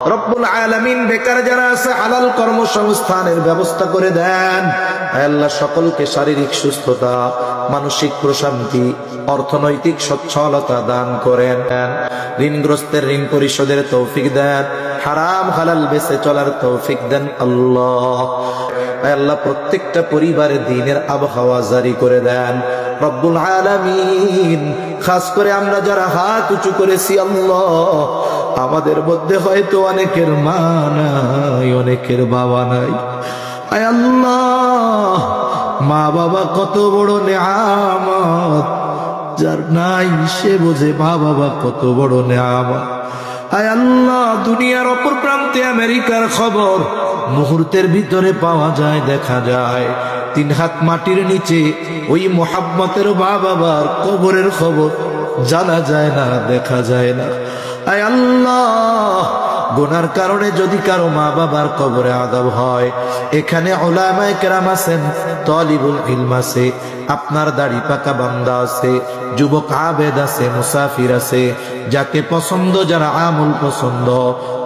রব্বুল বেকার যারা আছে, হালাল কর্মসংস্থানের ব্যবস্থা করে দেন। আল্লাহ, সকলকে শারীরিক সুস্থতা, মানসিক প্রশান্তি, অর্থনৈতিক সচ্ছলতা দান করেন। ঋণগ্রস্তের ঋণ পরিশোধের তৌফিক দেন। হারাম হালাল বেঁচে চলার তৌফিক দেন আল্লাহ। আল্লাহ, প্রত্যেকটা পরিবারে দিনের আবহাওয়া জারি করে দেন। রব্বুল আলামিন, খাস করে আমরা যারা হাত উঁচু করেছি, আল্লাহ আমাদের মধ্যে হয়তো অনেকের মা নাই, অনেকের বাবা নাই। আয় আল্লাহ, মা বাবা কত বড় নেয়ামত। যার নাই, সে বোঝে মা বাবা কত বড় নেয়ামত। দুনিয়ার অপর প্রান্তে আমেরিকার খবর। মুহূর্তের ভিতরে পাওয়া যায়, দেখা যায়। তিন হাত মাটির নিচে ওই মোহাম্মতের মা বাবার কবরের খবর। জানা যায় না, দেখা যায় না। আয় আল্লাহ গোনার কারণে যদি কারও মা বাবার কবরে আদাব হয়, এখানে ওলামায় কেরাম আছেন, তলিবুল ইলম আছে, আপনার দাড়ি পাকা বান্দা আছে, যুবক আবেদ আছে, মুসাফির আছে, যাকে পছন্দ, যারা আমল পছন্দ,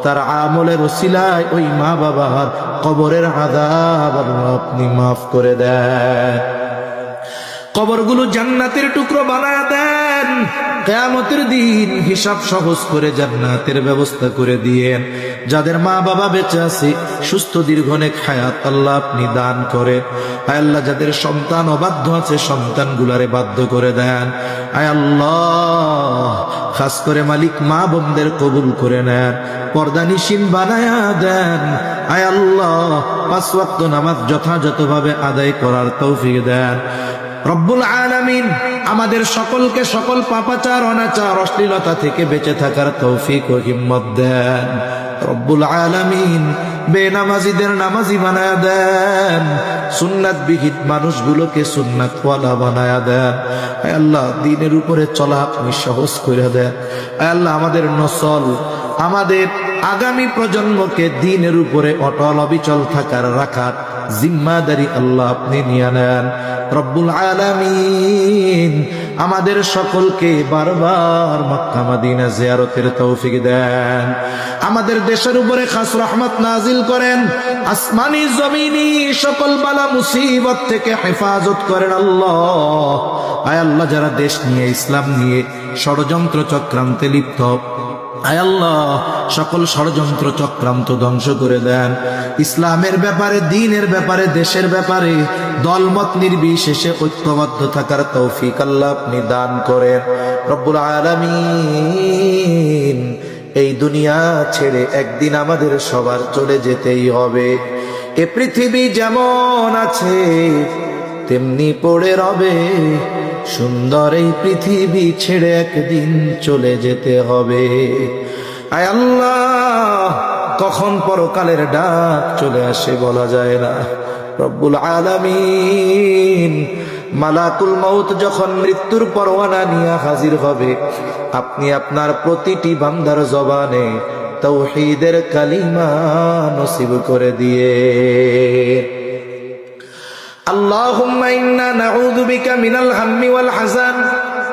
তার আমলের ওসিলায় ওই মা বাবার কবরের আদাব আপনি মাফ করে দেন। কবরগুলো জান্নাতের টুকরো বানায় দেন। কেয়ামতের দিন হিসাব সহজ করে জান্নাতের ব্যবস্থা করে দিয়েন যাদের মা বাবা বেঁচে আছে, সুস্থ দীর্ঘনেক হায়াত আল্লাহ আপনি দান করেন আয় আল্লাহ, যাদের সন্তান অবাধ্য আছে, সন্তানগুলারে বাধ্য করে দেন। আয় আল্লাহ, খাস করে মালিক মা বোনদের কবুল করে নেন, পর্দানিসীন বানায়া দেন। আয় আল্লাহ, পাঁচ ওয়াক্ত নামাজ যথাযথভাবে আদায় করার তৌফিক দেন। রব্বুল আলামিন আমাদের সকলকে সকল পাপাচার, অনাচার, অশ্লীলতা থেকে বেঁচে থাকার তৌফিক ও হিম্মত দেন। রব্বুল আলামিন বেনামাজিদের নামাজি বানায় দেন। সুন্নাত বিহিত মানুষগুলোকে সুন্নাত ওয়ালা বানায় দেন। আল্লাহ, দিনের উপরে চলা আপনি সহজ করে দেন। আল্লাহ, আমাদের নসল, আমাদের আগামী প্রজন্মকে দিনের উপরে অটল অবিচল থাকার রাখার জিম্মাদারি আল্লাহ আপনি নিয়ে নেন। রব্বুল আলামিন আমাদের সকলকে বারবার মক্কা মাদিনা জিয়ারতের তৌফিক দেন। আমাদের দেশের উপরে খাস রহমত নাজিল করেন। আসমানি জমিনি সকল বালা মুসিবত থেকে হেফাজত করেন আল্লাহ। আয় আল্লাহ, যারা দেশ নিয়ে, ইসলাম নিয়ে ষড়যন্ত্র চক্রান্তে লিপ্ত আল্লাহ, সকল ষড়যন্ত্র চক্রান্ত ধ্বংস করে দেন। ইসলামের ব্যাপারে, দিনের ব্যাপারে, দেশের ব্যাপারে দলমত নির্বিশেষে ঐক্যবদ্ধ থাকার তৌফিক আল্লাহ আপনি দান করেন। রব্বুল আলামিন, এই দুনিয়া ছেড়ে একদিন আমাদের সবার চলে যেতেই হবে। এ পৃথিবী যেমন আছে, তেমনি পড়ে রবে। সুন্দর এই পৃথিবী ছেড়ে একদিন চলে যেতে হবে। আয় আল্লাহ, কখন পরকালের ডাক চলে আসে বলা যায় না। রব্বুল আলামিন মালাকুল মৌত যখন মৃত্যুর পরোয়ানা নিয়ে হাজির হবে, আপনি আপনার প্রতিটি বান্দার জবানে তৌহিদের কালিমা নসিব করে দিয়ে اللهم إنا نعوذ بك من الهم والحزن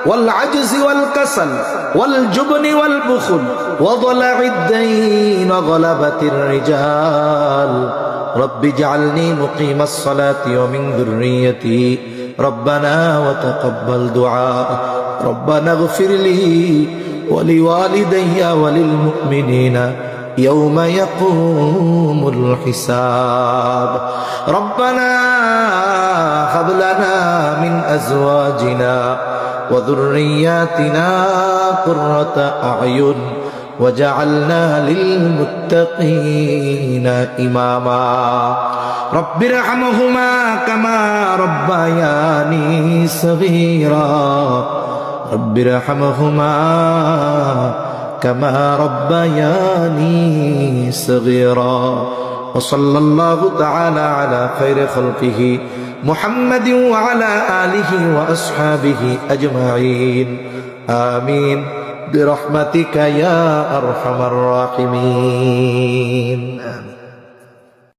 والعجز والكسل والجبن والبخل وضلع الدين وغلبة الرجال رب اجعلني مقيم الصلاة ومن ذريتي ربنا وتقبل دعاء ربنا اغفر لي ولوالدي وللمؤمنين يوم يقوم الحساب. ربنا هب لنا من أزواجنا وذرياتنا قرة أعين وجعلنا للمتقين إماما. رب ارحمهما كما ربياني صغيرا. رب ارحمهما كما ربياني صغيرا. وصلى الله تعالى على خير خلقه محمد وعلى آله وأصحابه أجمعين. آمين. برحمتك يا أرحم الراحمين. آمين.